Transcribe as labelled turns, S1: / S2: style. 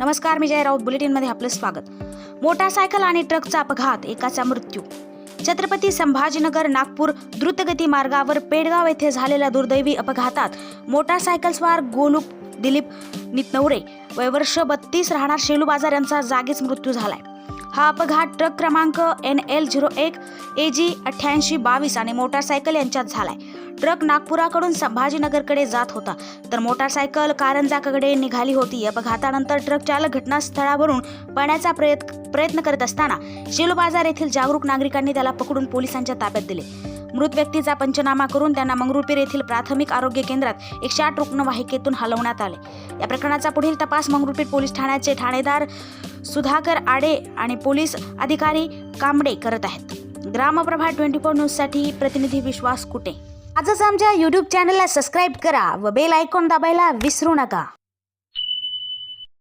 S1: नमस्कार मी जय राऊत. बुलेटिनमध्ये आपलं स्वागत. मोटारसायकल आणि ट्रकचा अपघात एकाचा मृत्यू. छत्रपती संभाजीनगर नागपूर द्रुतगती मार्गावर पेडगाव येथे झालेल्या दुर्दैवी अपघातात मोटारसायकलस्वार गोलूप दिलीप नितनवरे वयवर्ष बत्तीस राहणार शेलू बाजार यांचा जागीच मृत्यू झालाय. हा अपघात ट्रक क्रमांक एन एल झिरो एक ए जी अठ्ठ्याऐंशी बावीस आणि मोटारसायकल यांच्यात झालाय. ट्रक नागपुराकडून संभाजीनगरकडे जात होता. तर मोटारसायकल कारंजाकडे निघाली होती. अपघातानंतर ट्रक चालक घटनास्थळावरून पळण्याचा प्रयत्न प्रयत्न करत असताना शेलू बाजार येथील जागरूक नागरिकांनी त्याला पकडून पोलिसांच्या ताब्यात दिले. मृत व्यक्तीचा पंचनामा करून त्यांना मंगरुळपीर येथील प्राथमिक आरोग्य केंद्रात एकशे आठ रुग्णवाहिकेतून हलवण्यात आले. या प्रकरणाचा पुढील तपास मंगरुळपीर पोलीस ठाण्याचे ठाणेदार सुधाकर आडे आणि पोलीस अधिकारी कांबडे करत आहेत. ग्रामप्रभा ट्वेंटी फोर न्यूजसाठी प्रतिनिधी विश्वास कुटे. आजच आमच्या यूट्यूब चॅनलला सबस्क्राईब करा व बेल आयकॉन दाबायला विसरू नका.